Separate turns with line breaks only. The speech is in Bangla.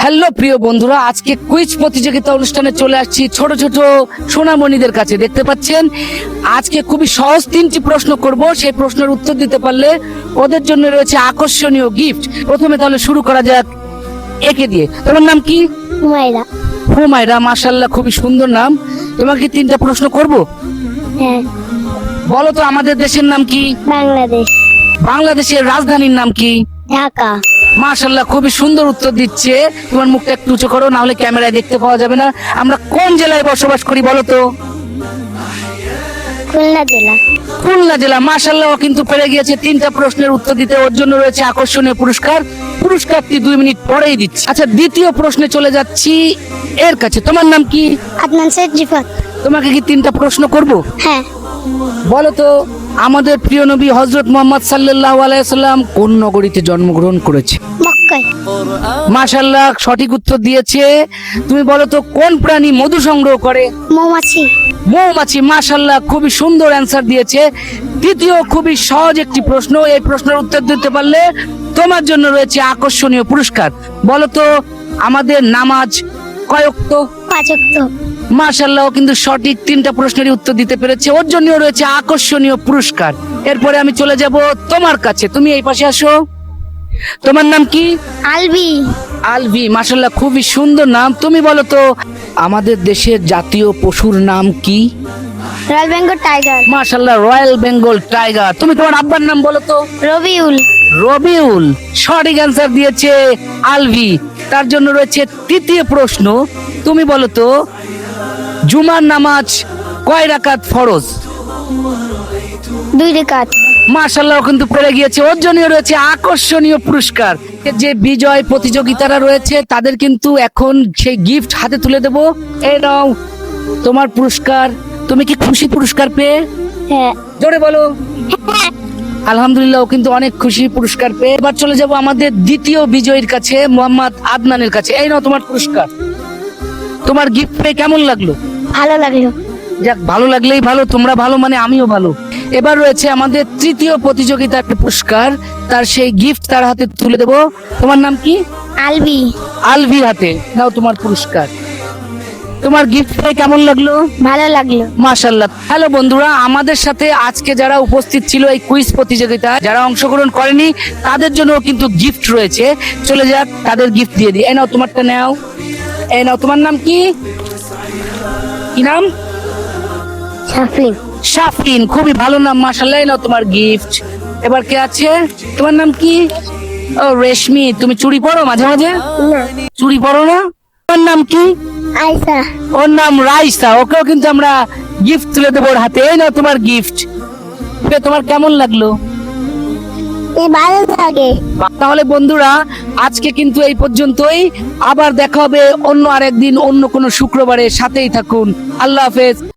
হ্যালো প্রিয় বন্ধুরা আজকে কুইজ প্রতিযোগিতা অনুষ্ঠানে চলে আসছি ছোট ছোট সোনামণিদের কাছে। দেখতে পাচ্ছেন আজকে খুবই সহজ তিনটি প্রশ্ন করব। সেই প্রশ্নের উত্তর দিতে পারলে ওদের জন্য রয়েছে আকর্ষণীয় গিফট প্রথমে তাহলে শুরু করা যাক একে দিয়ে। তোমার নাম কি?
হুমায়রা।
হুমায়রা মাশাল্লাহ খুবই সুন্দর নাম। তোমাকে তিনটা প্রশ্ন করব?
হ্যাঁ।
বলো তো আমাদের দেশের নাম কি?
বাংলাদেশ।
বাংলাদেশের রাজধানীর নাম কি?
ঢাকা।
মাশাল্লাহ খুবই সুন্দর উত্তর দিচ্ছে। তোমার মুখটা একটু উঁচু করো না হলে ক্যামেরায় দেখতে পাওয়া যাবে না। আমরা কোন জেলায় বসবাস করি বলো তো?
খুলনা জেলা।
খুলনা জেলা মাশাল্লাহ কিন্তু পেরে গিয়েছে। তিনটা প্রশ্নের উত্তর দিতে ওর জন্য রয়েছে আকর্ষণীয় পুরস্কার। পুরস্কারটি দুই মিনিট পরেই দিচ্ছি। আচ্ছা দ্বিতীয় প্রশ্নে চলে যাচ্ছি। এর কাছে তোমার নাম কি?
আদনান শেখ জিফাত।
তোমাকে কি তিনটা প্রশ্ন করব?
হ্যাঁ।
বলো তো। আমাদের প্রিয় নবী হজরত মোহাম্মদ সাল্লাহ আলাইসাল্লাম কোন নগরীতে জন্মগ্রহণ করেছে? মাশাল্লাহ সঠিক উত্তর দিয়েছে। তুমি বলো তো কোন প্রাণী মধু সংগ্রহ করে?
মৌমাছি।
মৌমাছি মাশাল্লাহ খুবই সুন্দর অ্যান্সার দিয়েছে। তৃতীয় খুবই সহজ একটি প্রশ্ন এই প্রশ্নের উত্তর দিতে পারলে তোমার জন্য রয়েছে আকর্ষণীয় পুরস্কার। বলো তো আমাদের নামাজ কয়ক্ত
পাচক্ত
মাশাল্লাহ ও কিন্তু সঠিক তিনটা প্রশ্নের উত্তর দিতে পেরেছে। ওর জন্য রয়েছে আকর্ষণীয় পুরস্কার। এরপরে আমি চলে যাব তোমার কাছে। তুমি এই পাশে আসো। তোমার নাম কি?
আলবি
আলভি মাশাল্লাহ খুবই সুন্দর নাম। তুমি বলো তো আমাদের দেশের জাতীয় পশুর নাম কি?
Royal Bengal tiger.
মাশাল্লাহ রয়্যাল বেঙ্গল টাইগার। তুমি তোমার আব্বার নাম বলো তো?
রবিউল।
রবিউল সঠিক অ্যান্সার দিয়েছে আলভি। তার জন্য রয়েছে তৃতীয় প্রশ্ন। তুমি বলো তো জুমার নামাজ কয় রাকাত ফরজ?
দুই রেখাত
মার্শাল্লাহ কিন্তু পড়ে গিয়েছে। ওর জন্য রয়েছে আকর্ষণীয় পুরস্কার। যে বিজয় প্রতিযোগিতারা রয়েছে তাদের কিন্তু এখন সেই গিফট হাতে তুলে দেব। এই নাও তোমার পুরস্কার। তুমি কি খুশি পুরস্কার পেয়ে?
হ্যাঁ।
জোরে বলো। আলহামদুলিল্লাহ কিন্তু অনেক খুশি পুরস্কার পেয়ে। এবার চলে যাব আমাদের দ্বিতীয় বিজয়ীর কাছে মোহাম্মদ আদনানের কাছে। এই নাও তোমার পুরস্কার। তোমার গিফট পেয়ে কেমন লাগল?
ভালো লাগল।
যাক ভালো লাগলেই ভালো তোমরা ভালো মানে আমিও ভালো। এবার রয়েছে আমাদের তৃতীয় প্রতিযোগিতা একটা পুরস্কার তার সেই গিফট তার হাতে তুলে দেব। তোমার নাম কি?
আলবি
আলভির হাতে নাও তোমার পুরস্কার। তোমার গিফট পেয়ে কেমন লাগল?
ভালো লাগল।
মাশাল্লাহ হ্যালো বন্ধুরা আমাদের সাথে আজকে যারা উপস্থিত ছিল এই কুইজ প্রতিযোগিতা যারা অংশগ্রহণ করেনি তাদের জন্য কিন্তু গিফট রয়েছে। চলে যাক তাদের গিফট দিয়ে দিই। এই নাও তোমারটা নাও। এই নাও তোমার নাম কি? কি নাম?
সাফিন
শাফিন খুবই ভালো নাম মাশাল্লাহ এই নাও তোমার গিফট এবার কে আছে? তোমার নাম কি? ও রেশমি তুমি চুড়ি পরো মাঝে মাঝে?
না।
চুড়ি পরো না? তোমার নাম কি?
আয়সা
ওর নাম রাইসা ওকেও কিন্তু আমরা গিফট তুলে দেবো ওর হাতে। এই নাও তোমার গিফট তোমার কেমন লাগল?
ভালো থাকে
তাহলে বন্ধুরা, আজকে কিন্তু এই পর্যন্তই। আবার দেখা হবে অন্য আরেকদিন, অন্য কোনো শুক্রবারে সাথেই থাকুন। আল্লাহ হাফেজ।